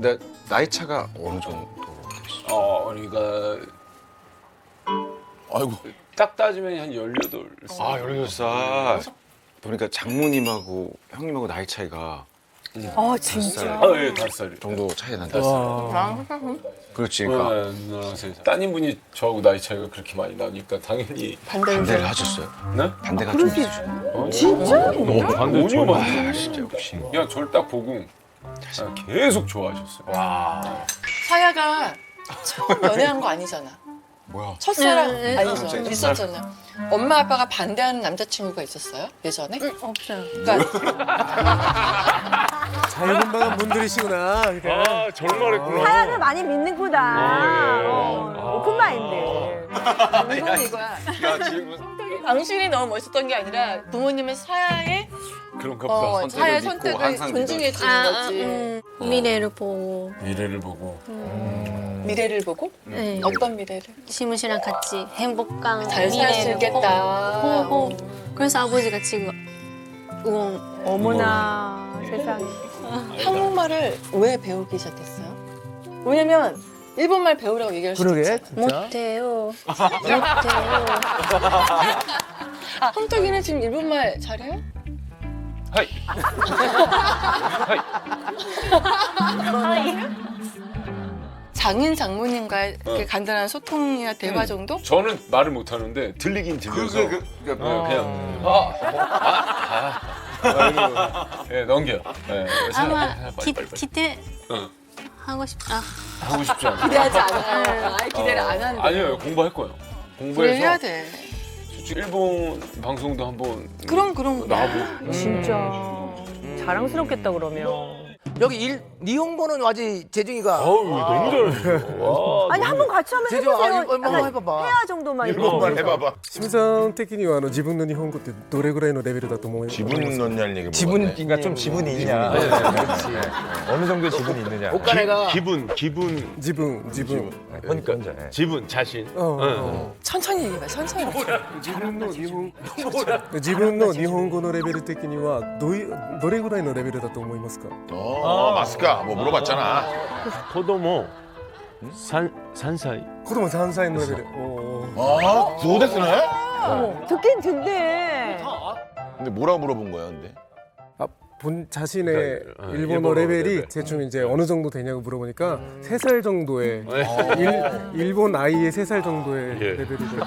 근데 나이 차가 어느 정도 되시죠? 어, 그러니까 아이고. 딱 따지면 한 18살. 아 18살 보니까 장모님하고 형님하고 나이 차이가 아 진짜. 아, 예, 5살. 정도 차이 난다 아, 그렇지 그러니까 네, 누나랑 세 살. 따님분이 저하고 나이 차이가 그렇게 많이 나니까 당연히 반대를 하셨어요 네? 반대가 좀 어? 진짜? 반대 전혀 아 진짜 역시 그냥 저를 딱 보고 그냥 계속 좋아하셨어요. 사야가 처음 연애한 거 아니잖아. 뭐야 첫사랑 네, 네. 아니죠. 갑자기 있었잖아. 엄마 아빠가 반대하는 남자친구가 있었어요? 예전에? 없어요. 그러니까 자유분방한 분들이시구나. 그러니까. 아, 절말했구나. 사연을 많이 믿는구나. 아, 예. 어, 아. 오픈 마인드. 이건 이거야. 야 지금 당신이 너무 멋있었던 게 아니라 부모님은 사야의 그런가 보다. 어, 선택을 사야의 믿고 선택을 항상 존중해 주는 아, 거지. 음, 미래를 보고 미래를 보고. 미래를 보고 네. 어떤 미래를? 시무 씨랑 같이 행복한 잘 살 수 미래를 있겠다. 보고 그래서 아버지가 지금 응원 어머나 세상에. 한국말을 왜 배우기 시작했어요? 왜냐면 일본말 배우라고 얘기할 수도 그러게, 있잖아. 진짜. 못해요 못해요 아, 홍떡이는 지금 일본말 잘해요? 하이. 장인 장모님과의 어. 이렇게 간단한 소통이나 대화 정도? 저는 말을 못 하는데 들리긴 들려서 그게 그, 그러니까 네, 그냥 아, 아, 아, 아, 예, 넘겨. 예, 아마 빨리, 기, 빨리, 빨리. 기대 응. 하고 싶다 하고 싶지 않아. 기대하지 않아요. 아예 기대를 안 하는데. 아니요, 공부할 거예요. 공부해서 해야 돼. 솔직히 일본 방송도 한번 그럼 그럼. 나와보고. 진짜 자랑스럽겠다 그러면. 여기 일 니혼고는 와지 재중이가. 어우, 너무 잘하시죠. 와, 아니 한 번 같이 한번 재중 해보세요. 아니 얼마 약간 해봐봐. 해야 정도만. 일본말 해봐봐. 清水さん的にはあの自分の日本語ってどれぐらいのレベルだと思います 지분 넣냐는 얘기 지분 물어봤네. 그러니까 좀 지분이 있냐 어느 정도의 지분이 있느냐 옷가네가 기분, 기분, 自分自分 그러니까 혼자 예. 지분, 자신. ああああ 천천히 얘기해봐. 천천히. 自分の日本自分の日本語のレベル的にはどういうどれぐらいのレベルだと思いますか 어, 마스카 뭐 물어봤잖아. 코도모 산, 산사이. 子供3歳のレベルおー 아, 도데스네? 어머, 듣긴 듣네. 근데 뭐라고 물어본 거야, 근데? 아, 본 자신의 그러니까, 어, 일본어 일본어 레벨이 레벨. 대충 이제 어느 정도 되냐고 물어보니까 세 살 정도의 일, 일본 아이의 세 살 정도의 예. 레벨이 되고